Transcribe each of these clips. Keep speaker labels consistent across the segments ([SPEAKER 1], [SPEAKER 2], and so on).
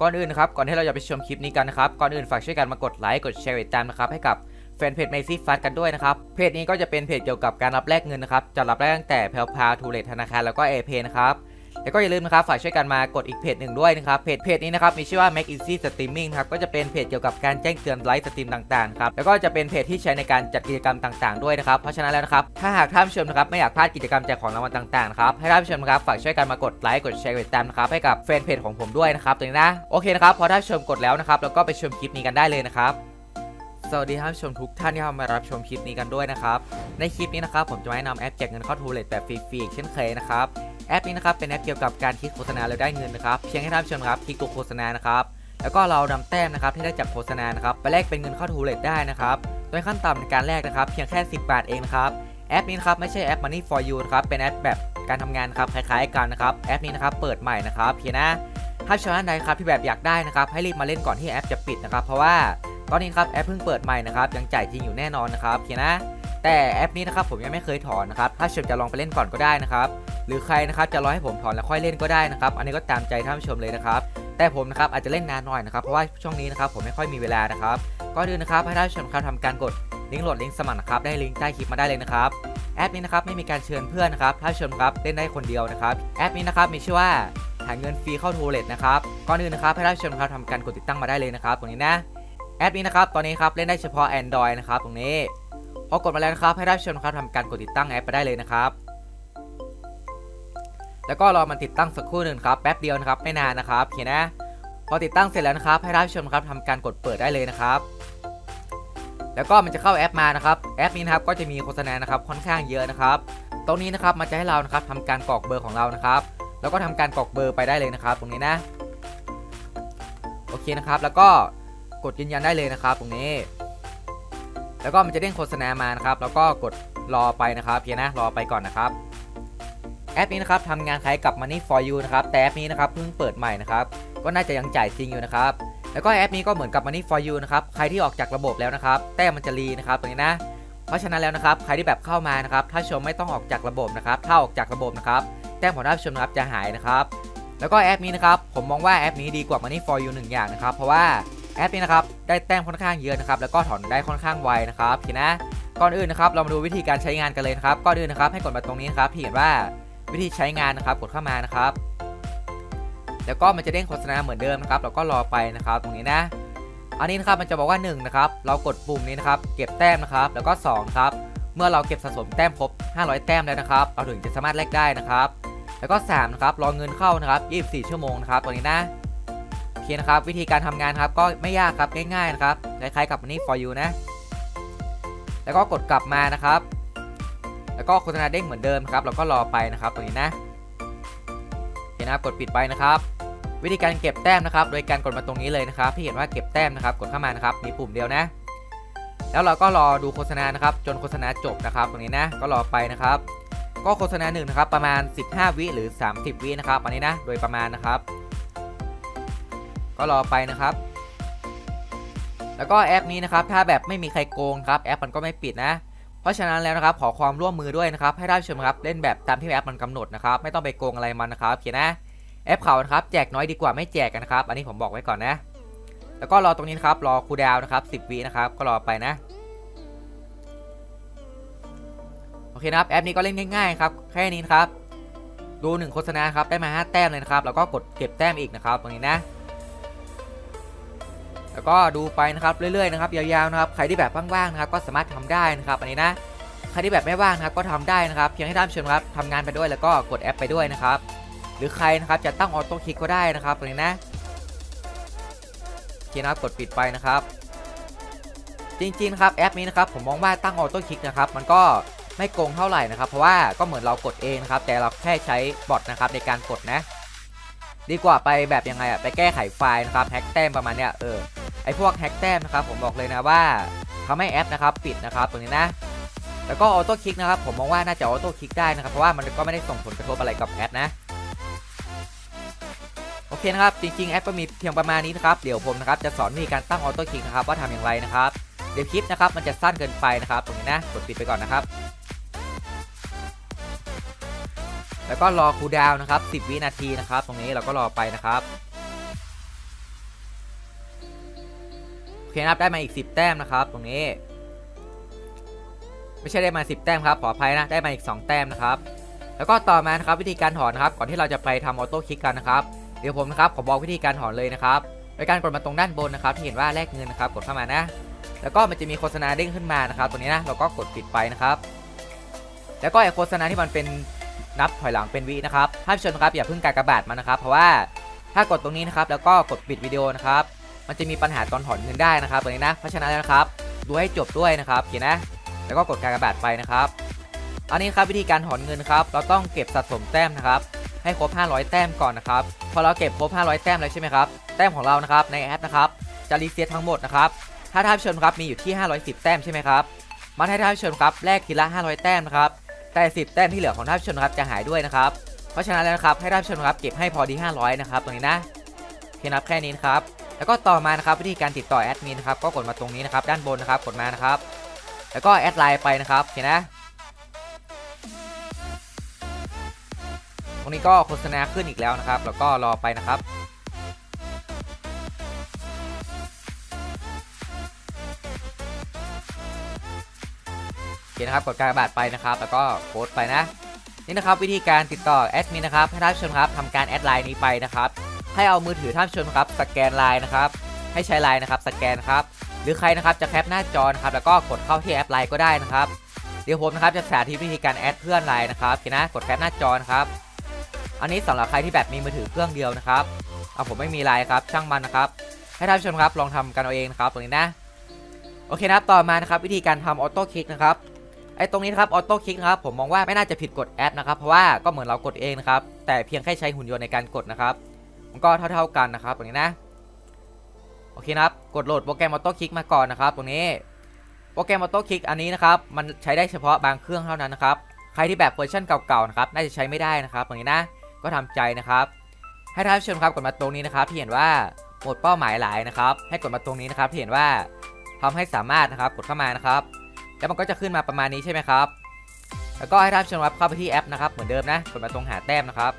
[SPEAKER 1] ก่อนอื่นนะครับก่อนที่เราจะไปชมคลิปนี้กันนะครับก่อนอื่นฝากช่วยกันมากดไลค์กดแชร์ติดตามนะครับให้กับแฟนเพจเมซี่ฟัดกันด้วยนะครับเพจนี้ก็จะเป็นเพจเกี่ยวกับการรับแลกเงินนะครับจะรับแลกตั้งแต่เพลพาทูเลทธนาคารแล้วก็เอเพนะครับ แล้วก็อย่าลืมนะครับฝากช่วยกันมากดอีกเพจหนึ่งด้วยนะครับเพจเพจนี้นะครับมีชื่อว่า Make Easy Streaming ครับก็จะเป็นเพจเกี่ยวกับการแจ้งเตือนไลฟ์สตรีมต่างๆครับแล้วก็จะเป็นเพจที่ใช้ในการจัดกิจกรรมต่างๆด้วยนะครับเพราะฉะนั้นแล้วนะครับถ้าหากท่านผู้ชมนะครับไม่อยากพลาดกิจกรรมแจกของรางวัลต่างๆครับให้ท่านผู้ชมนะครับฝากช่วยกันมากดไลค์กดแชร์กดติดตามนะครับให้กับแฟนเพจของผมด้วยนะครับตรงนี้นะโอเคนะครับพอท่านผู้ชมกดแล้วนะครับแล้วก็ไปชมคลิปนี้กันได้เลยนะครับ สวัสดีท่านชมทุกท่านที่เข้ามารับชมคลิปนี้กันด้วยนะครับ ในคลิปนี้นะครับผมจะมาแนะนำแอปแจกเงินเข้าทูเลตแบบฟรีๆเช่นเคยนะครับแอปนี้นะครับเป็นแอปเกี่ยวกับการคลิกโฆษณาแล้วได้เงินนะครับเพียงให้ท่านชมครับคลิกตัวโฆษณานะครับแล้วก็เรานำแต้มนะครับที่ได้จากโฆษณานะครับไปแลกเป็นเงินเข้าทูเลตได้นะครับโดยขั้นต่ำในการแลกนะครับเพียงแค่ 10 บาทเองนะครับแอปนี้นะครับไม่ใช่แอป Money for You นะครับเป็นแอปแบบการทำงานครับคล้ายๆกันนะครับแอปนี้นะครับเปิดใหม่นะครับเพียงนะถ้าชาวท่านใดครับที่แบบอยากได้นะครับให้รีบมาเล่นก่อนที่แอปจะปิดนะครับเพราะว่า ตอนนี้ครับแอปเพิ่งเปิดใหม่นะครับยังจ่ายจริงอยู่แน่นอนนะครับโอเคนะ แต่แอปนี้นะครับผมยังไม่เคยถอนนะครับถ้าชมจะลองไปเล่นก่อนก็ได้นะครับหรือใครนะครับจะรอให้ผมถอนแล้วค่อยเล่นก็ได้นะครับอันนี้ก็ตามใจท่านผู้ชมเลยนะครับแต่ผมนะครับอาจจะเล่นนานหน่อยนะครับเพราะว่าช่วงนี้นะครับผมไม่ค่อยมีเวลานะครับก็ดูนะครับให้ท่านผู้ชมครับทำการกดลิงก์โหลดลิงก์สมัครนะครับได้ลิงก์ใต้คลิปมาได้เลยนะครับแอปนี้นะครับไม่มีการเชิญเพื่อนนะครับถ้าชมครับเล่นได้คนเดียวนะครับแอปนี้นะครับมีชื่อว่าหาเงินฟรีเข้าทูเลตนะครับก่อนอื่นนะครับให้ท่านผู้ชมครับทำการกดติดตั้งมาได้เลยนะครับตรงนี้นะ แอปนี้นะครับตอนนี้ครับเล่นได้เฉพาะ Android นะครับตรงนี้พอกดมาแล้วนะครับให้ท่านผู้ชมครับทำการกดติดตั้งแอปไปได้เลยนะครับ แล้วก็รอมันติดตั้งสักครู่หนึ่งครับแป๊บเดียวนะครับไม่นานนะครับโอเคนะพอติดตั้งเสร็จแล้วนะครับให้ท่านผู้ชมครับทำการกดเปิดได้เลยนะครับ แล้วก็มันจะเข้าแอปมานะครับแอปนี้นะครับก็จะมีโฆษณานะครับค่อนข้างเยอะนะครับ ตรงนี้นะครับมันจะให้เรานะครับทำการกรอกเบอร์ของเรานะครับ แล้วก็ทำการกรอกเบอร์ไปได้เลยนะครับ ตรงนี้นะโอเคนะครับแล้วก็ กดยืนยันได้เลยนะครับ ตรงนี้ แล้วก็มันจะเด้งโฆษณามานะครับ แล้วก็กดรอไปนะครับเพียงนะรอไปก่อนนะครับแอปนี้นะครับทำงานคล้ายกับ Money for You นะครับแต่แอปนี้นะครับเพิ่งเปิดใหม่นะครับก็น่าจะยังจ่ายจริงอยู่นะครับแล้วก็แอปนี้ก็เหมือนกับ Money for You นะครับใครที่ออกจากระบบแล้วนะครับ แต้มมันจะรีนะครับตรงนี้นะ เพราะฉะนั้นแล้วนะครับใครที่แบบเข้ามานะครับ ถ้าชมไม่ต้องออกจากระบบนะครับ ถ้าออกจากระบบนะครับแต้มของท่านชมนะครับจะหายนะครับ แล้วก็แอปนี้นะครับผมมองว่าแอปนี้ดีกว่า Money for You หนึ่งอย่างนะครับ เพราะว่า แอปนี้นะครับได้แต้มค่อนข้างเยอะนะครับแล้วก็ถอนได้ค่อนข้างไวนะครับพี่นะก่อนอื่นนะครับเรามาดูวิธีการใช้งานกันเลยนะครับก่อนอื่นนะครับให้กดมาตรงนี้นะครับที่เห็นว่าวิธีใช้งานนะครับกดเข้ามานะครับ แล้วก็มันจะเด้งโฆษณาเหมือนเดิมนะครับแล้วก็รอไปนะครับตรงนี้นะอันนี้นะครับมันจะบอกว่า1นะครับเรากดปุ่มนี้นะครับเก็บแต้มนะครับแล้วก็2ครับเมื่อเราเก็บสะสมแต้มครบ 500 แต้มแล้วนะครับ เราถึงจะสามารถแลกได้นะครับ แล้วก็3นะครับรอเงินเข้านะครับ24 ชั่วโมงนะครับตัวนี้นะ อเคนะครับวิธีการทำงานครับก็ไม่ยากครับง่ายๆนะครับคล้ายๆกับ Money for you นะ แล้วก็กดกลับมานะครับ แล้วก็โฆษณาเด้งเหมือนเดิมครับเราก็รอไปนะครับตัวนี้นะโอเคนะครับกดปิดไปนะครับ วิธีการเก็บแต้มนะครับ โดยการกดมาตรงนี้เลยนะครับที่เห็นว่าเก็บแต้มนะครับ กดเข้ามานะครับมีปุ่มเดียวนะ แล้วเราก็รอดูโฆษณานะครับ จนโฆษณาจบนะครับ ตรงนี้นะก็รอไปนะครับ ก็โฆษณาหนึ่งนะครับประมาณ 15 วิหรือ 30 วินะครับอันนี้นะโดยประมาณนะครับ ก็รอไปนะครับ แล้วก็แอปนี้นะครับ ถ้าแบบไม่มีใครโกงครับแอปมันก็ไม่ปิดนะ เพราะฉะนั้นแล้วนะครับขอความร่วมมือด้วยนะครับ ให้ท่านผู้ชมครับเล่นแบบตามที่แอปมันกำหนดนะครับ ไม่ต้องไปโกงอะไรมันนะครับโอเคนะแอปเขานะครับแจกน้อยดีกว่าไม่แจกกันนะครับ อันนี้ผมบอกไว้ก่อนนะ แล้วก็รอตรงนี้นครับ รอคูดาวนะครับ 10วินะครับ ก็รอไปนะโอเคนะครับแอปนี้ก็เล่นง่ายๆครับแค่นี้นครับดูหนึ่งโฆษณาครับได้มา 5 แต้มเลยนะครับแล้วก็กดเก็บแต้มอีกนะครับตรงนี้นะ แล้วก็ดูไปนะครับเรื่อยๆนะครับยาวๆนะครับใครที่แบบว่างๆนะครับก็สามารถทำได้นะครับอันนี้นะใครที่แบบไม่ว่างนะครับก็ทำได้นะครับเพียงให้ท่านผู้ชมครับทำงานไปด้วยแล้วก็กดแอปไปด้วยนะครับ หรือใครนะครับจะตั้งออโต้คลิกก็ได้นะครับตรงนี้นะโอเคนะครับกดปิดไปนะครับ จริงๆครับแอปนี้นะครับผมมองว่าตั้งออโต้คลิกนะครับมันก็ไม่โกงเท่าไหร่นะครับ เพราะว่าก็เหมือนเรากดเองนะครับแต่เราแค่ใช้บอทนะครับในการกดนะ ดีกว่าไปแบบยังไงอะไปแก้ไขไฟล์นะครับแฮ็กแต้มประมาณเนี้ยเออ พวกแฮกแต้มนะครับผมบอกเลยนะว่าทำให้แอปนะครับปิดนะครับตรงนี้นะ แล้วก็ออโต้คลิกนะครับผมมองว่าน่าจะออโต้คลิกได้นะครับเพราะว่ามันก็ไม่ได้ส่งผลกระทบอะไรกับแอปนะโอเคนะครับ จริงๆ แอปก็มีเพียงประมาณนี้นะครับ เดี๋ยวผมนะครับจะสอนวิธีการตั้งออโต้คลิกนะครับว่าทำอย่างไรนะครับ เดี๋ยวคลิปนะครับมันจะสั้นเกินไปนะครับตรงนี้นะกดปิดไปก่อนนะครับ แล้วก็รอคูลดาวน์นะครับ 10 วินาทีนะครับ ตรงนี้เราก็รอไปนะครับ เคนะครับได้มาอีก 10 แต้มนะครับ ตรงนี้ ไม่ใช่ได้มา 10 แต้มครับขออภัยนะได้มาอีก 2 แต้มนะครับ แล้วก็ต่อมานะครับวิธีการถอนนะครับ ก่อนที่เราจะไปทำออโต้คลิกกันนะครับเดี๋ยวผมนะครับขอบอกวิธีการถอนเลยนะครับโดยการกดมาตรงด้านบนนะครับ ที่เห็นว่าแลกเงินนะครับ กดเข้ามานะ แล้วก็มันจะมีโฆษณาเด้งขึ้นมานะครับ ตรงนี้นะเราก็กดปิดไปนะครับ แล้วก็ไอโฆษณาที่มันเป็นนับถอยหลังเป็นวินะครับท่านผู้ชมครับอย่าเพิ่งกากระบาดมันนะครับ เพราะว่าถ้ากดตรงนี้นะครับ แล้วก็กดปิดวิดีโอนะครับ มันจะมีปัญหาตอนถอนเงินได้นะครับตรงนี้นะเพราะฉะนั้นนะครับดูให้จบด้วยนะครับโอเคนนะ แล้วก็กดการกระบาทไปนะครับอันนี้ครับวิธีการถอนเงินครับ เราต้องเก็บสะสมแต้มนะครับให้ครบ 500 แต้มก่อนนะครับพอเราเก็บครบ 500 แต้มแล้วใช่ไหมครับแต้มของเรานะครับในแอปนะครับจะรีเซ็ตทั้งหมดนะครับถ้าท่านผู้ชมครับมีอยู่ที่ 510 แต้มใช่ไหมครับมาให้ท่านผู้ชมครับแลกทีละ 500 แต้มนะครับแต่10 แต้มที่เหลือของท่านผู้ชมครับจะหายด้วยนะครับเพราะฉะนั้นแล้วนะครับให้ท่านผู้ชมครับเก็บให้พอดี 500 นะครับตรงนี้นะโอเคนับแค่นี้นครับ แล้วก็ต่อมานะครับวิธีการติดต่อแอดมินนะครับก็กดมาตรงนี้นะครับด้านบนนะครับกดมานะครับ แล้วก็แอดไลน์ไปนะครับโอเคนะตรงนี้ก็โฆษณาขึ้นอีกแล้วนะครับ แล้วก็รอไปนะครับโอเคนะครับกดการบาทไปนะครับ แล้วก็โพสต์ไปนะ นี่นะครับวิธีการติดต่อแอดมินนะครับให้ท่านผู้ชมครับทำการแอดไลน์นี้ไปนะครับ ให้เอามือถือท่านชมครับสแกนไลน์นะครับให้ใช้ไลน์นะครับสแกนครับหรือใครนะครับจะแคปหน้าจอนะครับแล้วก็กดเข้าที่แอปไลน์ก็ได้นะครับเดี๋ยวผมนะครับจะสาธิตวิธีการแอดเพื่อนไลน์นะครับโอเคนะกดแคปหน้าจอนะครับอันนี้สำหรับใครที่แบบมีมือถือเครื่องเดียวนะครับเอาผมไม่มีไลน์ครับช่างมันนะครับให้ท่านชมครับลองทำกันเอาเองนะครับตรงนี้นะโอเคนะครับต่อมานะครับวิธีการทำออโต้คลิกนะครับไอ้ตรงนี้นะครับออโต้คลิกนะครับผมมองว่าไม่น่าจะผิดกฎแอดนะครับเพราะว่าก็เหมือนเรากดเองนะครับแต่เพียงแค่ใช้หุ่นยนต์ในการกดนะครับ มันก็เท่า ๆกันนะครับตรงนี้นะโอเคนะครับกดโหลดโปรแกรมออโต้คลิกมาก่อนนะครับ ตรงนี้โปรแกรมออโต้คลิกอันนี้นะครับมันใช้ได้เฉพาะบางเครื่องเท่านั้นนะครับใครที่แบบเวอร์ชันเก่าๆนะครับน่าจะใช้ไม่ได้นะครับตรงนี้นะก็ทำใจนะครับ ให้ท่านผู้ชมครับกดมาตรงนี้นะครับที่เห็นว่าหมดเป้าหมายหลายนะครับ ให้กดมาตรงนี้นะครับที่เห็นว่าทำให้สามารถนะครับกดเข้ามานะครับแล้วมันก็จะขึ้นมาประมาณนี้ใช่ไหมครับ แล้วก็ให้ท่านผู้ชมครับเข้าไปที่แอปนะครับเหมือนเดิมนะกดมาตรงหาแต้มนะครับ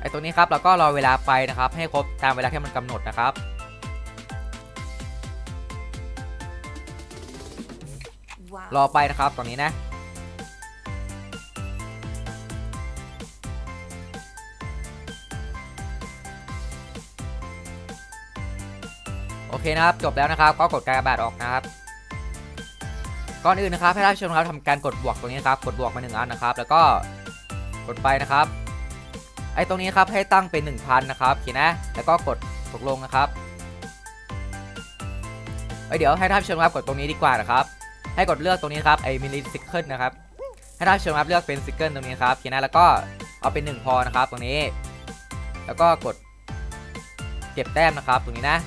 [SPEAKER 1] ไอ้ตรงนี้ครับเราก็รอเวลาไปนะครับ ให้ครบตามเวลาที่มันกำหนดนะครับรอไปนะครับตอนนี้นะโอเคนะครับจบแล้วนะครับก็กดการกระบาดออกนะครับก่อนอื่นนะครับให้ท่านผู้ชมครับทำการกดบวกตรงนี้นะครับกดบวกมาหนึ่งอันนะครับ แล้วก็กดไปนะครับ ไอ้ตรงนี้ครับให้ตั้งเป็น 1000 นะครับโอเคนะ แล้วก็กดตกลงนะครับเอ้ยเดี๋ยวให้ท่านผู้ชมครับกดตรงนี้ดีกว่านะครับ ให้กดเลือกตรงนี้ครับไอ้มินิซิเคิลนะครับให้ท่านผู้ชมครับเลือกเป็นซิเคิลตรงนี้ครับโอเคนะแล้วก็เอาเป็น 1 พอนะครับตรงนี้ แล้วก็กดเก็บแต้มนะครับตรงนี้นะ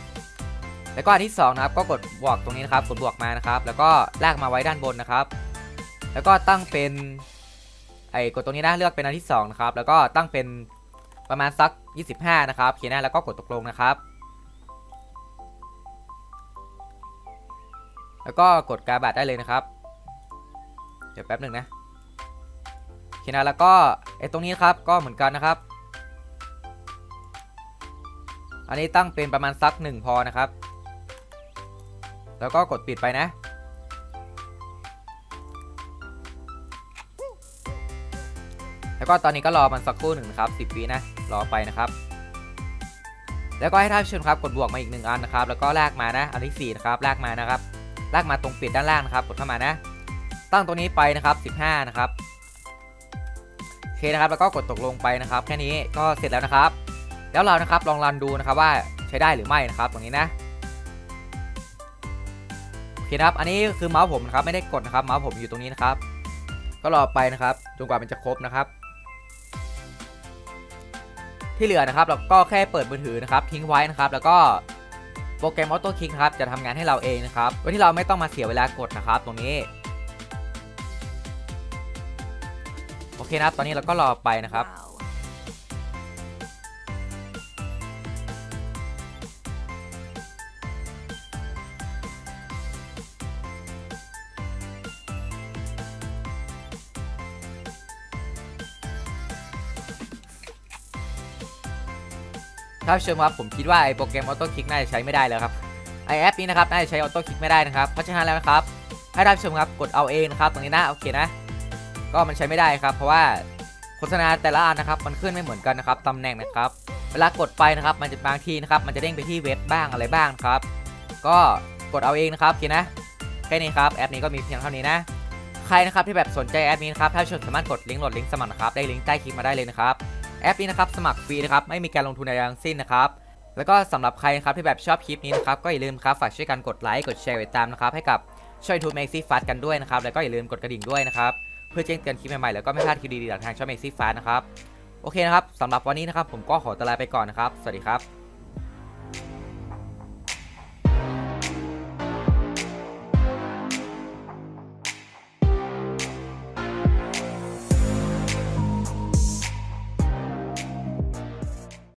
[SPEAKER 1] แล้วก็อันที่2นะครับก็กดบวกตรงนี้นะครับกดบวกมานะครับ แล้วก็ลากมาไว้ด้านบนนะครับ แล้วก็ตั้งเป็น ไอ้กดตรงนี้นะเลือกเป็นอันที่2นะครับแล้วก็ตั้งเป็นประมาณสัก 25 นะครับโอเคนนะแล้วก็กดตกลงนะครับแล้วก็กดกาบัตรได้เลยนะครับ เดี๋ยวแป๊บหนึ่งนะโอเคนะแล้วก็ไอ้ตรงนี้ครับก็เหมือนกันนะครับ อันนี้ตั้งเป็นประมาณสักหนึ่งพอนะครับ แล้วก็กดปิดไปนะ แล้วก็ตอนนี้ก็รอมันสักครู่หนึ่งนะครับ10วินะรอไปนะครับ แล้วก็ให้ท่านผู้ชมครับกดบวกมาอีกหนึ่งอันนะครับ แล้วก็ลากมานะอันที่4นะครับลากมานะครับลากมาตรงปิดด้านล่างนะครับกดเข้ามานะ ตั้งตรงนี้ไปนะครับ 15 นะครับโอเคนะครับแล้วก็กดตกลงไปนะครับ แค่นี้ก็เสร็จแล้วนะครับ แล้วเรานะครับลองรันดูนะครับว่าใช้ได้หรือไม่นะครับ ตรงนี้นะโอเคนะครับ อันนี้คือเมาส์ผมนะครับไม่ได้กดนะครับเมาส์ผมอยู่ตรงนี้นะครับ ก็รอไปนะครับจนกว่ามันจะครบนะครับ ที่เหลือนะครับเราก็แค่เปิดมือถือนะครับทิ้งไว้นะครับแล้วก็โปรแกรมออโต้คลิกครับจะทำงานให้เราเองนะครับโดยที่เราไม่ต้องมาเสียเวลากดนะครับ ตรงนี้โอเคนะครับตอนนี้เราก็รอไปนะครับ โท่านผู้ชมครับผมคิดว่าไอโปรแกรมออโต้คลิกน่าจะใช้ไม่ได้แล้วครับไอแอปนี้นะครับน่าจะใช้ออโต้คลิกไม่ได้นะครับเพราะฉะนั้นแล้วนะครับให้ท่านผู้ชมครับกดเอาเองนะครับตรงนี้นะโอเคนะ ก็มันใช้ไม่ได้ครับ เพราะว่าโฆษณาแต่ละอันนะครับ มันขึ้นไม่เหมือนกันนะครับตำแหน่งนะครับ เวลากดไปนะครับ มันจะบางทีนะครับ มันจะเด้งไปที่เว็บบ้างอะไรบ้างครับ ก็กดเอาเองนะครับโอเคนะแค่นี้ครับแอปนี้ก็มีเพียงเท่านี้นะใครนะครับที่แบบสนใจแอปนี้นะครับ ถ้าชมสามารถกดลิงก์โหลดลิงก์สมัครนะครับ ได้ลิงก์ใต้คลิปมาได้เลยนะครับ แอปนี้นะครับสมัครฟรีนะครับไม่มีการลงทุนใดทั้งสิ้นนะครับแล้วก็สำหรับใครครับที่แบบชอบคลิปนี้นะครับก็อย่าลืมครับฝากช่วยกันกดไลค์กดแชร์ไปตามนะครับให้กับช่วยทูบเมกซี่ฟัสกันด้วยนะครับแล้วก็อย่าลืมกดกระดิ่งด้วยนะครับเพื่อแจ้งเตือนคลิปใหม่ๆแล้วก็ไม่พลาดคลิปดีๆจากทางช่องเมกซี่ฟัสนะครับโอเคนะครับสำหรับวันนี้นะครับผมก็ขอตลาไปก่อนนะครับสวัสดีครับ